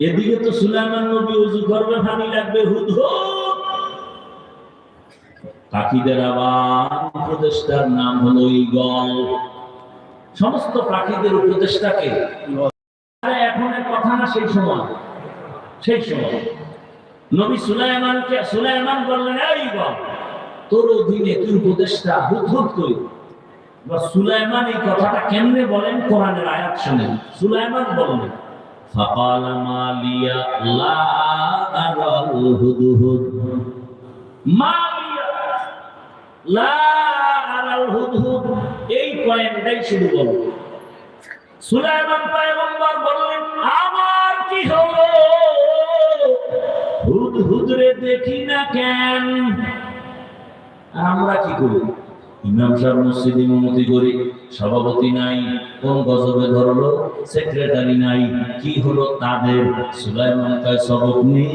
এদিকে তো সুলাইমান নবী উজু করবে পানি লাগবে, হুদ পাখিদের আবার উপদেষ্টার নাম হলো ঈগল। সমস্ত পাখিদের উপদেষ্টাকে? এখন কথা না, সেই সময়। সেই সময়। নবী সুলাইমানকে সুলাইমান বললেন এই বল তোর অধীনে তুই উপদেষ্টা হুদহুদ করি বা সুলাইমান এই কথাটা কেমনে বলেন কোরআনের আয়াত শুনেন সুলাইমান বললেন فقال ما لي لا أرى الهدهد ما لي لا أرى الهدهد এই পয়েন্টটাই শুরু করো সুলাইমান পয়গম্বর দেখি না কেন? আমরা কি করি? ইমাম সাহেব মসজিদ ইমামতি করি, সভাপতি নাই, কোন গজবে ধরলো, সেক্রেটারি নাই, কি হলো তাদের? সুলাইমান কয়, সবক নেই।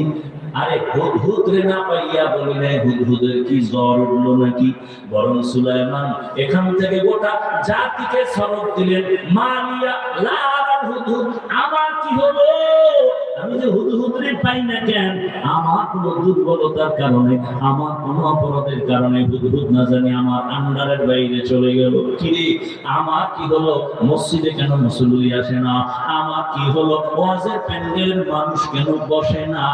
আরে হুদ হুদ রে না পাইয়া বলি নাই হুদ হুদের কি জ্বর উঠল নাকি? বরং সুলাইমান এখান থেকে গোটা জাতিকে সবক দিলেন। মালিয়া লাল হুদ হুদ আমার কি হলো? আমার কি হলো? মানুষ কেন বসে না?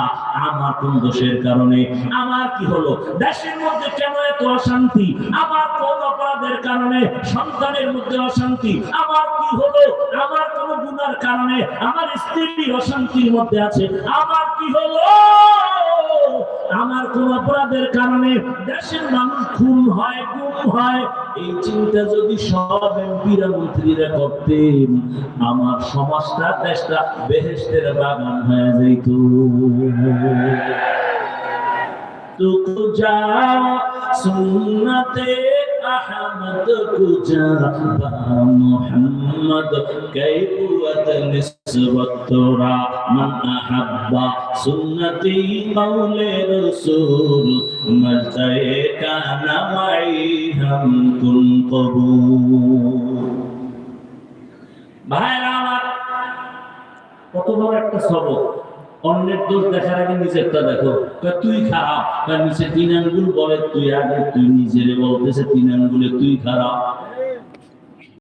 আমার কোন দোষের কারণে? আমার কি হলো? দেশের মধ্যে কেন এত অশান্তি? আমার কোন অপরাধের কারণে সন্তানের মধ্যে অশান্তি? আমার কি হলো? আমার গুনার কারণে আমার স্ত্রী অশান্তির মধ্যে আছে। আমার কি হলো? আমার কোন অপরাধের কারণে দেশের মানুষ খুন হয় গুম হয়। এই চিন্তা যদি সব এমপিরা মন্ত্রীরা করতেন, আমার সমাজটা, দেশটা বেহেস্তের বাগান হয়ে যেত তো যা तुझा احمد کجا با محمد کی قوت نسبت تورا من احبا سنتی قول رسول مزدے کا نمائی ہم کن قبول ভাইরা আমার কত বড় একটা সবক অন্যের দোষ দেখার আগে নিজেরটা দেখো। তুই খারাপ। নিচে তিন আঙ্গুল বলে, তুই আগে তুই নিজের বলতেছে, তিন আঙ্গুলে তুই খারাপ।